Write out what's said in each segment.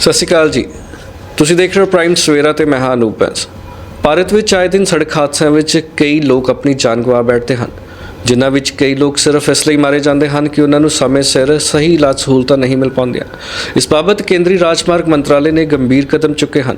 ਸਤਿ ਸ਼੍ਰੀ ਅਕਾਲ ਜੀ। ਤੁਸੀਂ ਦੇਖ ਰਹੇ ਹੋ ਪ੍ਰਾਈਮ ਸਵੇਰਾ ਤੇ ਮੈਂ ਹਾਂ ਅਨੂਪ ਬੈਂਸ। ਭਾਰਤ ਵਿੱਚ ਆਏ ਦਿਨ ਸੜਕ ਹਾਦਸਿਆਂ ਵਿੱਚ ਕਈ ਲੋਕ ਆਪਣੀ ਜਾਨ ਗਵਾ ਬੈਠਦੇ ਹਨ। ਜਿਨ੍ਹਾਂ ਵਿੱਚ ਕਈ ਲੋਕ ਸਿਰਫ ਇਸ ਲਈ ਮਾਰੇ ਜਾਂਦੇ ਹਨ ਕਿ ਉਹਨਾਂ ਨੂੰ ਸਮੇਂ ਸਿਰ ਸਹੀ ਇਲਾਜ ਸਹੂਲਤਾਂ ਨਹੀਂ ਮਿਲ ਪਾਉਂਦੀਆਂ। ਇਸ ਬਾਬਤ ਕੇਂਦਰੀ ਰਾਜਮਾਰਗ ਮੰਤਰਾਲੇ ਨੇ ਗੰਭੀਰ ਕਦਮ ਚੁੱਕੇ ਹਨ।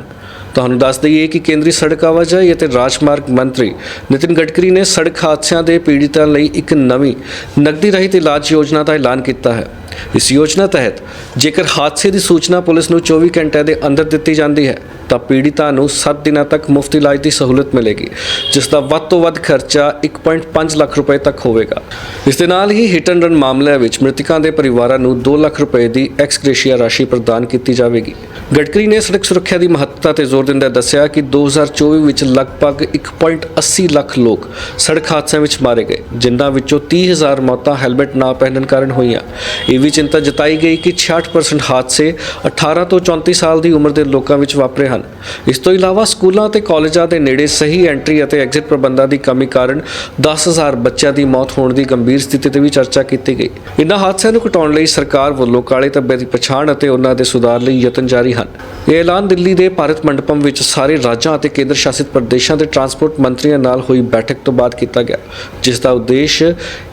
ਤੁਹਾਨੂੰ ਦੱਸ ਦਈਏ ਕਿ ਕੇਂਦਰੀ ਸੜਕ ਆਵਾਜਾਈ ਅਤੇ ਰਾਜਮਾਰਗ ਮੰਤਰੀ ਨਿਤਿਨ ਗਡਕਰੀ ਨੇ ਸੜਕ ਹਾਦਸਿਆਂ ਦੇ ਪੀੜਿਤਾਂ ਲਈ ਇੱਕ ਨਵੀਂ ਨਕਦੀ ਰਹਿਤ ਇਲਾਜ ਯੋਜਨਾ ਦਾ ਐਲਾਨ ਕੀਤਾ ਹੈ। ਇਸ ਯੋਜਨਾ ਤਹਿਤ ਜੇਕਰ ਹਾਦਸੇ ਦੀ ਸੂਚਨਾ ਪੁਲਿਸ ਨੂੰ 24 ਘੰਟਿਆਂ ਦੇ ਅੰਦਰ ਦਿੱਤੀ ਜਾਂਦੀ ਹੈ, ਤਾਂ ਪੀੜਿਤਾਂ ਨੂੰ 7 ਦਿਨਾਂ ਤੱਕ ਮੁਫਤ ਇਲਾਜ ਦੀ ਸਹੂਲਤ ਮਿਲੇਗੀ, ਜਿਸ ਦਾ ਵੱਧ ਤੋਂ ਵੱਧ ਖਰਚਾ 1.5 ਲੱਖ ਰੁਪਏ ਤੱਕ ਹੋਵੇਗਾ। ਇਸ ਦੇ ਨਾਲ ਹੀ ਹਿਟ ਐਂਡ ਰਨ ਮਾਮਲਿਆਂ ਵਿੱਚ ਮ੍ਰਿਤਕਾਂ ਦੇ ਪਰਿਵਾਰਾਂ ਨੂੰ 2 ਲੱਖ ਰੁਪਏ ਦੀ ਐਕਸ ਗ੍ਰੇਸ਼ੀਆ ਰਾਸ਼ੀ ਪ੍ਰਦਾਨ ਕੀਤੀ ਜਾਵੇਗੀ। ਗਡਕਰੀ ਨੇ ਸੜਕ ਸੁਰੱਖਿਆ ਦੀ ਮਹੱਤਤਾ ਤੇ ਜ਼ੋਰ ਦਿੰਦਿਆਂ ਦੱਸਿਆ ਕਿ 2024 ਵਿੱਚ ਲਗਭਗ 1.80 ਲੱਖ ਲੋਕ ਸੜਕ ਹਾਦਸਿਆਂ ਵਿੱਚ ਮਾਰੇ ਗਏ, ਜਿਨ੍ਹਾਂ ਵਿੱਚੋਂ 30000 ਮੌਤਾਂ ਹੈਲਮਟ ਨਾ ਪਹਿਨਣ ਕਾਰਨ ਹੋਈਆਂ। ਇਹ ਵੀ ਚਿੰਤਾ ਜਤਾਈ ਗਈ ਕਿ 66% ਹਾਦਸੇ 18 ਤੋਂ 34 ਸਾਲ ਦੀ ਉਮਰ ਦੇ ਲੋਕਾਂ ਵਿੱਚ ਵਾਪਰੇ ਹਨ। ਇਸ ਤੋਂ ਇਲਾਵਾ ਸਕੂਲਾਂ ਅਤੇ ਕਾਲਜਾਂ ਦੇ ਨੇੜੇ ਸਹੀ ਐਂਟਰੀ ਅਤੇ ਐਗਜ਼ਿਟ ਪ੍ਰਬੰਧਾਂ ਦੀ ਕਮੀ ਕਾਰਨ 10000 ਬੱਚਿਆਂ ਦੀ ਮੌਤ ਹੋਣ ਦੀ ਗੰਭੀਰ ਸਥਿਤੀ ਤੇ ਵੀ ਚਰਚਾ ਕੀਤੀ ਗਈ। ਇਨ੍ਹਾਂ ਹਾਦਸਿਆਂ ਨੂੰ ਘਟਾਉਣ ਲਈ ਸਰਕਾਰ ਵੱਲੋਂ ਕਾਲੇ ਧੱਬੇ ਦੀ ਪਛਾਣ ਅਤੇ ਉਹਨਾਂ ਦੇ ਸੁਧਾਰ ਲਈ ਯਤਨ ਜਾਰੀ ਹਨ। ਇਹ ਐਲਾਨ ਦਿੱਲੀ ਦੇ ਭਾਰਤ ਮੰਡਪਮ ਵਿੱਚ ਸਾਰੇ ਰਾਜਾਂ ਅਤੇ ਕੇਂਦਰ ਸ਼ਾਸਿਤ ਪ੍ਰਦੇਸ਼ਾਂ ਦੇ ਟਰਾਂਸਪੋਰਟ ਮੰਤਰੀਆਂ ਨਾਲ ਹੋਈ ਬੈਠਕ ਤੋਂ ਬਾਅਦ ਕੀਤਾ ਗਿਆ, ਜਿਸ ਦਾ ਉਦੇਸ਼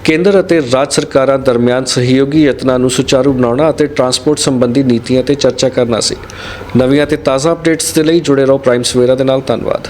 ਕੇਂਦਰ ਅਤੇ ਰਾਜ ਸਰਕਾਰਾਂ ਦਰਮਿਆਨ ਸਹਿਯੋਗੀ ਯਤਨਾਂ ਨੂੰ ਸੁਚਾਰੂ ਬਣਾਉਣਾ ਅਤੇ ਟਰਾਂਸਪੋਰਟ ਸੰਬੰਧੀ ਨੀਤੀਆਂ ਤੇ ਚਰਚਾ ਕਰਨਾ ਸੀ। ਨਵੀਆਂ ਤੇ ਤਾਜ਼ਾ ਅਪਡੇਟਸ ਦੇ ਲਈ ਜੁੜੇ ਰਹੋ ਪ੍ਰਾਈਮ ਸਵੇਰਾ ਦੇ ਨਾਲ। ਧੰਨਵਾਦ।